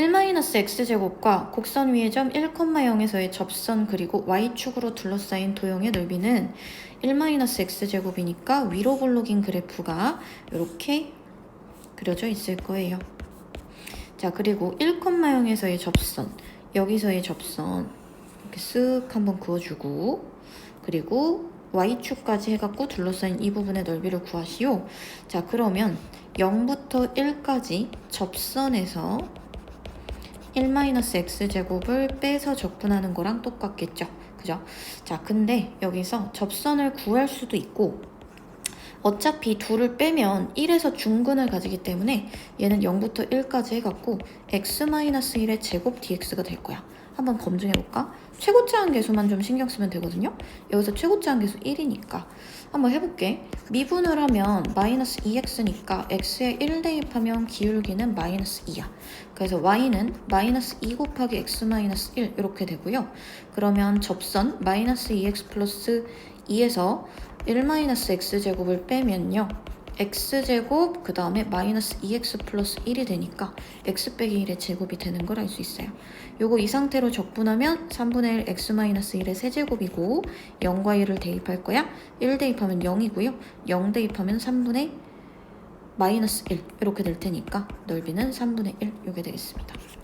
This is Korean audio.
1-x제곱과 곡선 위의 점 1,0에서의 접선 그리고 y축으로 둘러싸인 도형의 넓이는 1-x제곱이니까 위로 볼록인 그래프가 이렇게 그려져 있을 거예요. 자, 그리고 1,0에서의 접선, 여기서의 접선 이렇게 쓱 한번 그어주고 그리고 y축까지 해갖고 둘러싸인 이 부분의 넓이를 구하시오. 자, 그러면 0부터 1까지 접선에서 1-x제곱을 빼서 적분하는 거랑 똑같겠죠. 그죠? 자, 근데 여기서 접선을 구할 수도 있고 어차피 둘을 빼면 1에서 중근을 가지기 때문에 얘는 0부터 1까지 해갖고 x-1의 제곱 dx가 될 거야. 한번 검증해볼까? 최고차 한계수만 좀 신경 쓰면 되거든요. 여기서 최고차 한계수 1이니까 한번 해볼게. 미분을 하면 마이너스 2x니까 x에 1 대입하면 기울기는 마이너스 2야. 그래서 y는 마이너스 2 곱하기 x 마이너스 1 이렇게 되고요. 그러면 접선 마이너스 2x 플러스 2에서 1-x제곱을 빼면요. X제곱 그 다음에 마이너스 2x 플러스 1이 되니까 x 빼기 1의 제곱이 되는 걸 알 수 있어요. 요거 이 상태로 적분하면 3분의 1 x 마이너스 1의 세제곱이고 0과 1을 대입할 거야. 1 대입하면 0이고요. 0 대입하면 3분의 마이너스 1 이렇게 될 테니까 넓이는 3분의 1 이게 되겠습니다.